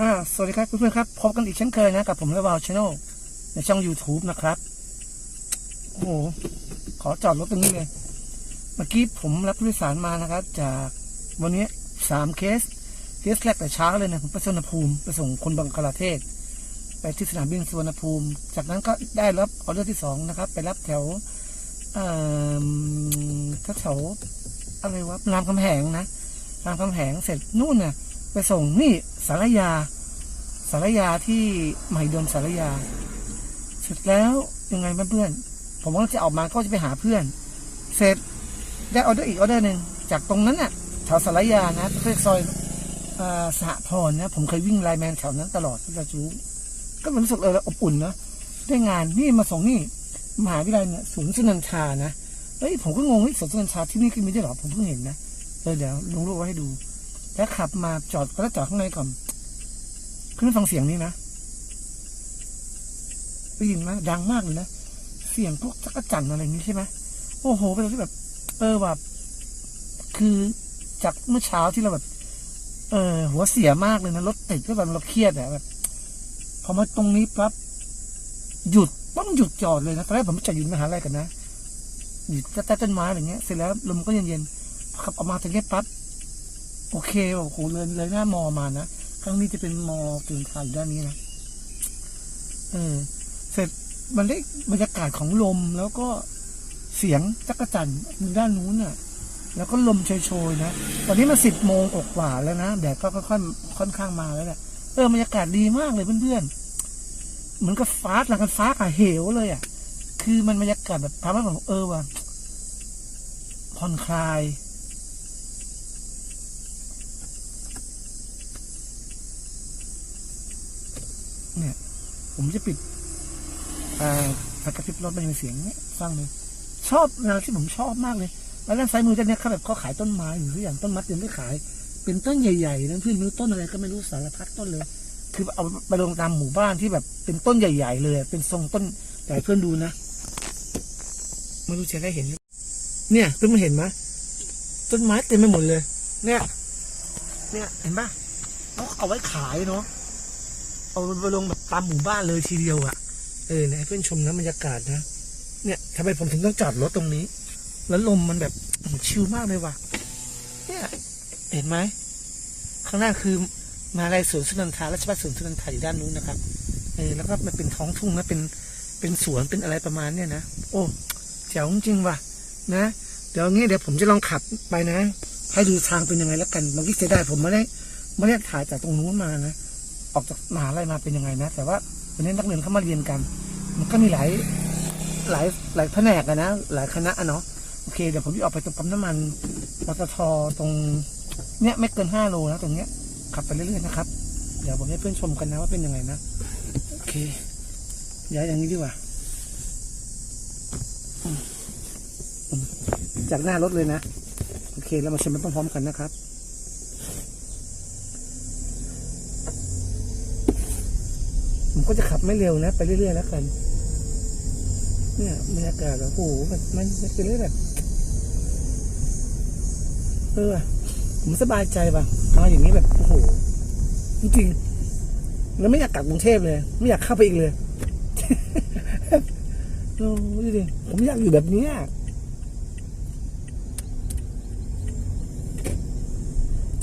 อ่าสวัสดีครับเพื่อนๆครับ พบกันอีกเช่นเคยนะกับผมและวาวช n นลในช่อง YouTube นะครับ โอ้โห ขอจอดรถตรงนี้เลย เมื่อกี้ผมรับผู้โดยสารมานะครับ จากวันนี้สามเคส เคสแรกแต่เช้าเลยนะผมไปสุวรรณภูมิไปส่งคนบังกลาเทศ ไปที่สนามบินสุวรรณภูมิ จากนั้นก็ได้รับออเดอร์ที่สองนะครับ ไปรับแถวเอ่อแถวอะไรวะรามคำแหงนะรามคำแหงเสร็จนู่นน่ะไปส่งนี่ สารยา สารยาที่มหิดลสารยา เสร็จแล้วยังไงเพื่อนๆผมว่าจะออกมาก็จะไปหาเพื่อน เสร็จได้ออเดอร์อีกออเดอร์หนึ่งจากตรงนั้นน่ะแถวสารยานะเรียกซอยอ่อสหพรนะผมเคยวิ่งไลน์แมนแถวนั้นตลอดที่เราจูก็มันรู้สึกเอออบอุ่นเนาะได้งานนี่มาส่งนี่มหาวิทยาลัยเนี่ยศูนสุนันทานะเฮ้ยผมก็งงที่ศูนสุนันทาที่นี่คือมีด้หรอผมเพิ่งเห็นนะเออเดี๋ยวลงรูปไว้ให้ดู แล้วขับมาจอดก็จอดข้างในก่อนขึ้นฟังเสียงนี้นะได้ยินไหมดังมากเลยนะ เสียงพวกจักรจันอะไรนี้ใช่ไหมโอ้โหเป็นอะไรที่แบบ เออแบบคือจากเมื่อเช้าที่เราแบบ เออ หัวเสียมากเลยนะรถติดก็แบบเราเครียดอะแบบพอมาตรงนี้ปั๊บหยุดต้องหยุดจอดเลยนะตอนแรกผมจะหยุดมหาลัยกันนะหยุดใต้ต้นไม้อะไรเงี้ยเสร็จแล้วลมก็เย็นๆขับออกมาตรงนี้ปั๊บ โอเคโอ้โหเลยเลยหน้ามอมานะครั้งนี้จะเป็นมอตื่นทานด้านนี้นะเออ เสร็จมันได้บรรยากาศของลมแล้วก็เสียงจักรจันทร์ด้านนู้นน่ะ แล้วก็ลมโชยๆนะตอนนี้มันสิบโมงกว่าแล้วนะแดดก็ค่อยๆค่อนข้างมาแล้วแหละเออบรรยากาศดีมากเลยเพื่อนๆเหมือนกับฟ้าหลังกันฟ้ากับเหวเลยอะ คือมันบรรยากาศแบบทำให้ผมเออว่ะผ่อนคลาย เนี่ย ผมจะปิดอ่าไฟกระพริบรถมันจะมีเสียงเนี่ยฟังเลยชอบแนที่ผมชอบมากเลย แล้วด้านซ้ายมือจะเนี่ยเขาแบบเขาขายต้นไม้อยู่ทุกอย่างต้นมัดยังไม่ขาย เป็นต้นใหญ่ๆนะเพื่นไม่รู้ต้นอะไรก็ไม่รู้สารพัดต้นเลย คือเอาไปลงตามหมู่บ้านที่แบบเป็นต้นใหญ่ ๆ เลย เป็นทรงต้นใหญ่เพื่อนดูนะไม่รู้จะได้เห็น เนี่ยเพื่อนมาเห็นไหมต้นไม้เต็มไปหมดเลย เนี่ย เนี่ยเห็นปะเขาเอาไว้ขายเนาะ เอาไปลงแบบตามหมู่บ้านเลยทีเดียวอะ่ะ เออเนี่ยให้เพื่อนชมนะบรรยากาศนะ เนี่ยทำไมผมถึงต้องจอดรถตรงนี้ แล้วลมมันแบบชิลมากเลยว่ะ เนี่ย เห็นไหม ข้างหน้าคือมาลัยสวนสุนันทาราชบัณฑิตสวนสุนันทาอยู่ด้านนู้นนะครับ เออแล้วก็มันเป็นท้องทุ่งนะเป็นเป็นสวนเป็นอะไรประมาณเนี่ยนะ โอ้แจ๋วจริงว่ะ นะ เดี๋ยวงี้เดี๋ยวผมจะลองขับไปนะ ให้ดูทางเป็นยังไงแล้วกันบางทีเสียดายผมไม่ได้ไม่ได้ถ่ายจากตรงนู้นมานะ ออกจากมหาลัยมาเป็นยังไงนะ แต่ว่าวันนี้นักเรียนเข้ามาเรียนกัน มันก็มีหลายหลายหลายแผนกนะ หลายคณะเนาะโอเคเดี๋ยวผมจะออกไปตรงปั๊มน้ำมันปตทตรงเนี้ยไม่เกินห้าโลนะตรงเนี้ยขับไปเรื่อยๆนะครับ เดี๋ยวผมให้เพื่อนชมกันนะว่าเป็นยังไงนะโอเคย้ายอย่างนี้ดีกว่าจากหน้ารถเลยนะ โอเคเรามาชมมันพร้อมๆกันนะครับ ผมก็จะขับไม่เร็วนะ ไปเรื่อยๆแล้วกัน เนี่ยบรรยากาศแบบโอ้โหมันมันเป็นเรื่องแบบเออผมสบายใจว่ะมาอย่างนี้แบบโอ้โหจริงๆแล้วไม่อยากกลับกรุงเทพเลย ไม่อยากเข้าไปอีกเลยโอ้ดูดิผมอยากอยู่แบบนี้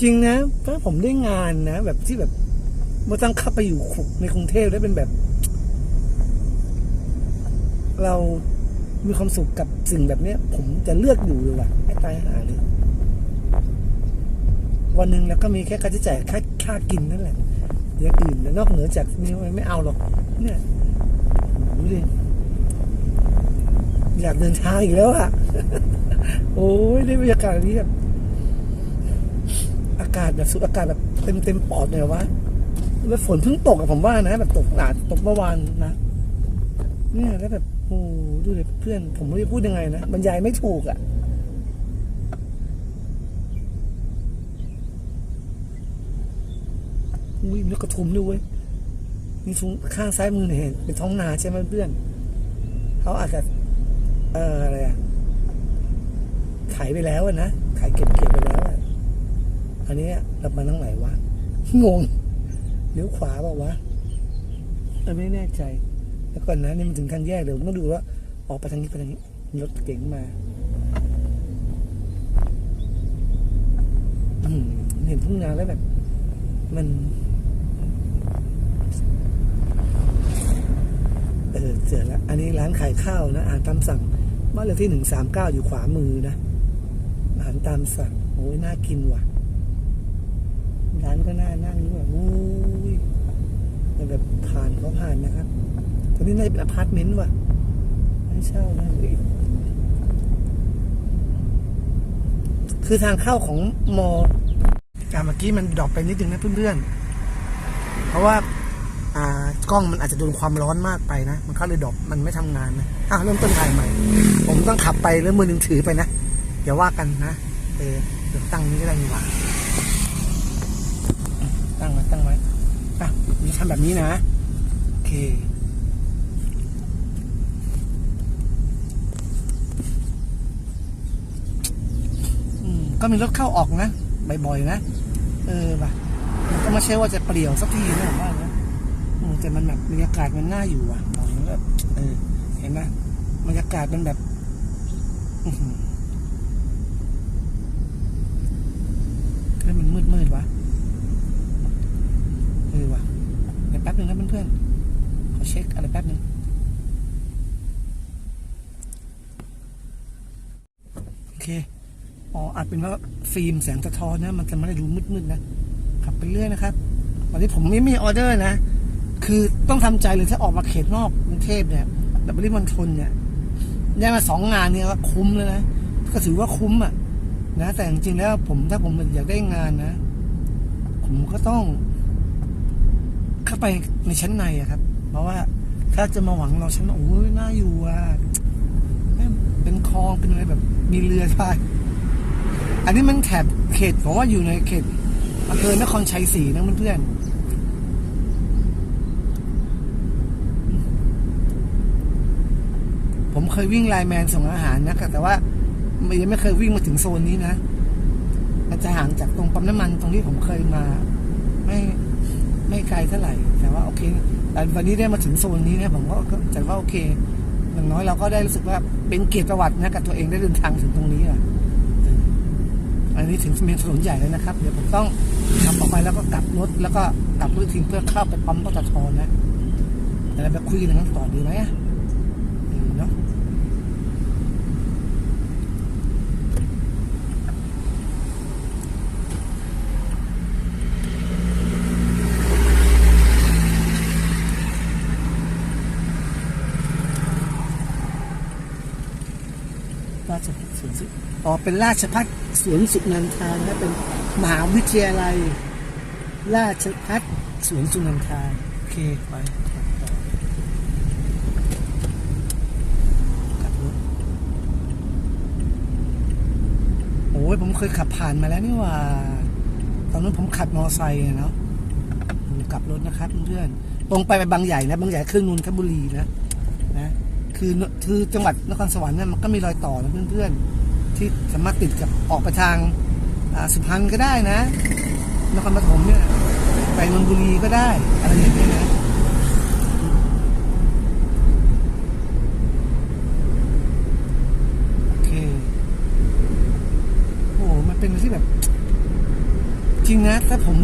จริงนะถ้าผมได้งานนะ แบบที่แบบ ไม่ต้องเข้าไปอยู่ในกรุงเทพได้เป็นแบบ เรามีความสุขกับสิ่งแบบเนี้ย ผมจะเลือกอยู่เลยว่ะไม่ตายหาเลยวันหนึ่งแล้วก็มีแค่ค่าใช้จ่ายค่าค่ากินนั่นแหละอย่างอื่นนอกเหนือจากนี้ไม่เอาหรอก เนี่ยดูดิอยากเดินทางอีกแล้วอะโอ้ยได้บรรยากาศนี้แบบอากาศแบบสุดอากาศแบบเต็มเต็มปอดเลยวะ แล้วฝนเพิ่งตกอะผมว่านะ แบบตกหนาตกเมื่อวานนะ เนี่ยแล้วแบบโอ้ดูเลยเพื่อน ผมไม่รู้จะพูดยังไงนะบรรยายไม่ถูกอะอุ้ยนกกระทุมด้วยเว้ยนี่ทุงข้างซ้ายมือเห็นเป็นท้องนาใช่ไหมเพื่อนเขาอาจจะเอออะไรอะขายไปแล้วอะนะขายเก็บเก็บไปแล้วอะอันนี้เรามาตั้งไหนวะงง เลี้ยวขวาเปล่าวะไม่แน่ใจ แล้วก่อนนะนี่มันถึงทางแยกเดี๋ยวต้องดูว่าออกไปทางนี้ไปทางนี้รถเก๋งมาเห็นทุ่งนาแล้วแบบ มันเออเจอแล้ว อันนี้ร้านขายข้าวนะอาหารตามสั่งบ้านเลขที่หนึ่งสามเก้าอยู่ขวามือนะอาหารตามสั่งโอ้ยน่ากินว่ะ ร้านก็น่านั่งด้วยโอ้ยแบบผ่านเขาผ่านนะครับตอนนี้น่าจะเป็นอพาร์ตเมนต์ว่ะไม่เช่านะคือทางเข้าของมอการเมื่อกี้มันดรอปไปนิดนึงนะเพื่อนๆ เพราะว่าอ่ากล้องมันอาจจะโดนความร้อนมากไปนะ มันก็เลยดรอปมันไม่ทำงานนะอะเริ่มต้นถ่ายใหม่ ผมต้องขับไปแล้วมือหนึ่งถือไปนะอย่าว่ากันนะเออเดี๋ยวตั้งนี้ก็ได้นี่หว่า ตั้งไว้อะผมจะทำแบบนี้นะ โอเคอืมก็มีรถเข้าออกนะ บ่อยๆนะ เออว่ะมันก็ไม่ใช่ว่าจะเปลี่ยวสักทีนะผมว่านะอืมแต่มันแบบบรรยากาศมันน่าอยู่อะมองแล้วแบบเออ เห็นไหมบรรยากาศมันแบบอื้อหือแล้วมันมืดๆวะ เออว่ะเดี๋ยว แป๊บหนึ่งนะเพื่อนๆขอเช็คอะไรแป๊บหนึ่งโอเคอ๋ออาจเป็นว่าฟิล์มแสงสะท้อนนะ มันจะไม่ได้ดูมืดๆนะขับไปเรื่อยนะครับวันนี้ผมไม่มีออเดอร์นะ คือต้องทำใจเลยถ้าออกมาเขตนอกกรุงเทพเนี่ยแบบบริมณฑลเนี่ยได้มาสองงานเนี่ยก็คุ้มแล้วนะก็ถือว่าคุ้มอะนะแต่จริงๆแล้วผมถ้าผมอยากได้งานนะ ผมก็ต้อง เข้าไปในชั้นในอะครับ เพราะว่าถ้าจะมาหวังเราชั้นโอ้ยน่าอยู่อะเป็นคลองเป็นอะไรแบบ มีเรือพายอันนี้มันแถบเขตผมว่าอยู่ในเขตอำเภอนครชัยศรีนะเพื่อนผมเคยวิ่งไลน์แมนส่งอาหารนะแต่ว่ายังไม่เคยวิ่งมาถึงโซนนี้นะมันจะห่างจากตรงปั๊มน้ำมันตรงที่ผมเคยมา ไม่ ไม่ไกลเท่าไหร่ แต่ว่าโอเคแต่วันนี้ได้มาถึงโซนนี้นะผมก็จัดว่าโอเคอย่างน้อยเราก็ได้รู้สึกว่าเป็นเกียรติประวัตินะกับตัวเองได้เดินทางถึงตรงนี้อะอันนี้ถึงเมนถนนใหญ่แล้วนะครับ เดี๋ยวผมต้องขับออกไปแล้วก็กลับรถแล้วก็กลับรถทิ้งเพื่อเข้าไปปั๊มปตทนะแต่เราไปคุยกันนั้นต่อดีไหมอะเนาะราชพัฒสวนสุ อ๋อเป็นราชพัฒสวนสุนันทานะเป็นมหาวิทยาลัย ราชพัฒสวนสุนันทาโอเคไปโอ้ยผมเคยขับผ่านมาแล้วนี่ว่า ตอนนั้นผมขับมอไซค์เนาะผมกลับรถนะครับเพื่อนตรงไปไปบางใหญ่นะบางใหญ่ขึ้นนนทบุรีนะนะคือคือจังหวัดนครสวรรค์เนี่ยมันก็มีรอยต่อนะเพื่อนๆ ที่สามารถติดกับออกไปทางสุพรรณก็ได้นะนครปฐมเนี่ยไปนนทบุรีก็ได้อะไรอย่างเงี้ยนะโอเคโอ้โหมันเป็นอะไรที่แบบ จริงนะ ถ้าผม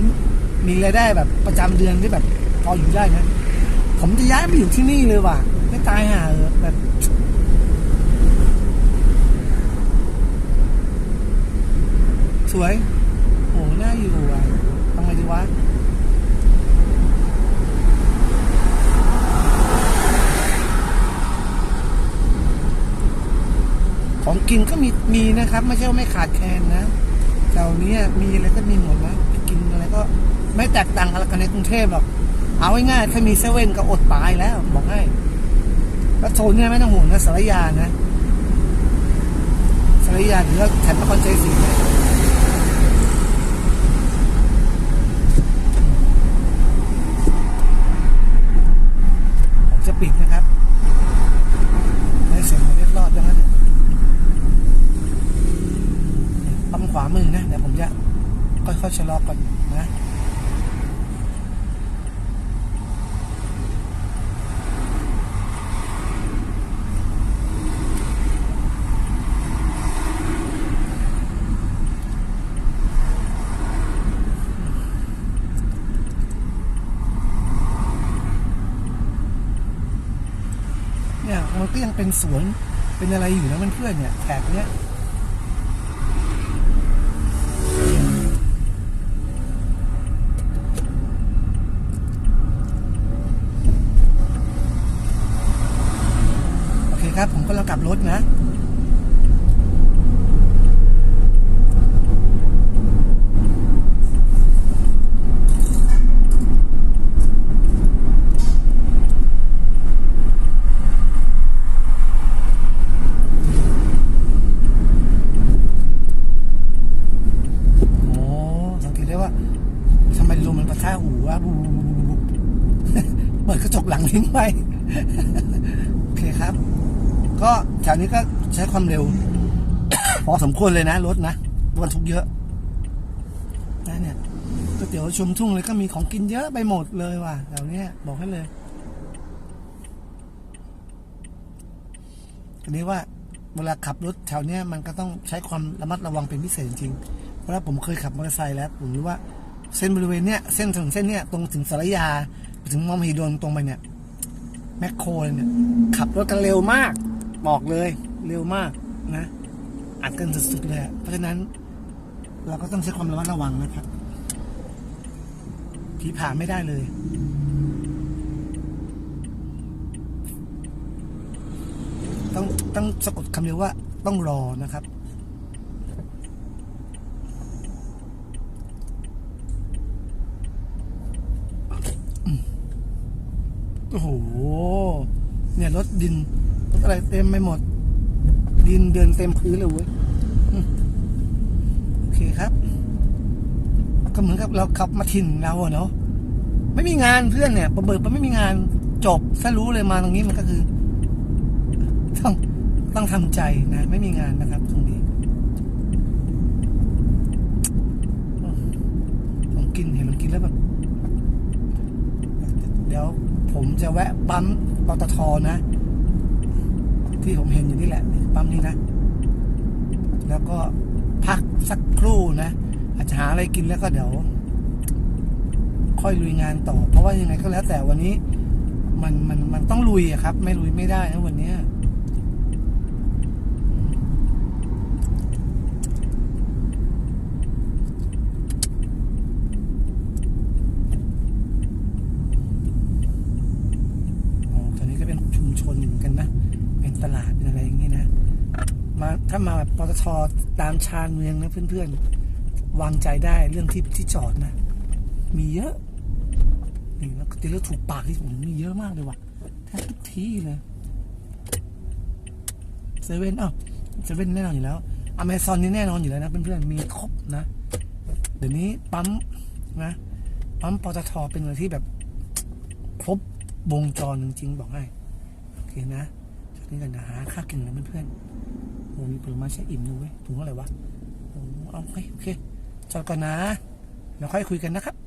มีรายได้แบบประจำเดือนที่แบบพออยู่ได้นะ ผมจะย้ายมาอยู่ที่นี่เลยว่ะ ไม่ตายห่าเออแบบ สวยโหน่าอยู่อะทำไงดีวะของกินก็มีมีนะครับ ไม่ใช่ว่าไม่ขาดแคลนนะแถวเนี้มีอะไรก็มีหมดนะกินอะไรก็ไม่แตกต่างอะไรกันในกรุงเทพหรอก เอาง่ายๆถ้ามีเซเว่นก็อดตายแล้ว บอกให้แล้วโซนเนี่ยไม่ต้องห่วงนะสารยานะสารยาหรือว่าแถบนครชัยศรีเนี่ยผมจะ ปิดนะครับไม่เสียงไม่ได้รอดดังนั้นปั๊มขวามือนะเดี๋ยวผมจะค่อยๆชะลอก่อนนะ มันก็ยังเป็นสวนเป็นอะไรอยู่นะเพื่อนเนี่ยแถบเนี้ย ความเร็ว พอสมควรเลยนะรถนะบรรทุกเยอะนะเนี่ยก๋วยเตี๋ยวชุมทุ่งเลยก็มีของกินเยอะไปหมดเลยว่ะแถวเนี้ยบอกให้เลยอันนี้ว่าเวลาขับรถแถวเนี้ยมันก็ต้องใช้ความระมัดระวังเป็นพิเศษจริง เพราะว่าผมเคยขับมอเตอร์ไซค์แล้ว ผมรู้ว่าเส้นบริเวณเนี้ยเส้นถนนเส้นเนี้ยตรงถึงสารยา ถึงมอมฮีดนตรงไปเนี่ย แมคโครเลยเนี่ย ขับรถกันเร็วมาก บอกเลย เร็วมากนะอัดกันสุดๆเลยเพราะฉะนั้น เราก็ต้องใช้ความระมัดระวังนะครับผีผ่านไม่ได้เลย ต้องต้องสะกดคำเดียวว่าต้องรอนะครับโอ้โห เนี่ยรถดินรถอะไรเต็มไปหมด ดินเดินเต็มพื้นเลยเว้ยโอเคครับ ก็เหมือนกับเราขับมาถิ่นเราอะเนาะไม่มีงานเพื่อนเนี่ยประเบิดมันไม่มีงานจบถ้ารู้เลยมาตรงนี้มันก็คือ ต้องต้องทำใจนะ ไม่มีงานนะครับตรงนี้ผมกินเห็นมันกินแล้วแบบเดี๋ยวผมจะแวะปั๊มปตทนะ ที่ผมเห็นอยู่นี่แหละนี่ปั๊มนี้นะ แล้วก็พักสักครู่นะ อาจจะหาอะไรกินแล้วก็เดี๋ยว ค่อยลุยงานต่อ เพราะว่ายังไงก็แล้วแต่วันนี้ มันมันมันต้องลุยอะครับ ไม่ลุยไม่ได้นะวันนี้ยอ๋อตอนนี้ก็เป็นชุมชนเหมือนกันนะ เป็นตลาดเป็นอะไรอย่างงี้นะ มา ถ้ามาแบบปตทตามชานเมืองนะเพื่อนๆ วางใจได้เรื่องที่ที่จอดนะ มีเยอะนี่แล้วก็ตีแล้วถูกปากที่ผมมีเยอะมากเลยว่ะแทบทุกที่เลยเซเว่นอ้าวเซเว่นแน่นอนอยู่แล้วอเมซอนนี่แน่นอนอยู่แล้วนะเพื่อนๆมีครบนะ เดี๋ยวนี้ปั๊มนะปั๊มปตทเป็นอะไรที่แบบครบวงจรจริงๆบอกให้โอเคนะ นี่กันนะหาข้ากินนะเพื่อนๆโอ้มีผลไม้ใช้อิ่มด้วยถุงอะไรวะโอ้เอาโอเคโอเคจอดก่อนนะเดี๋ยวค่อยคุยกันนะครับ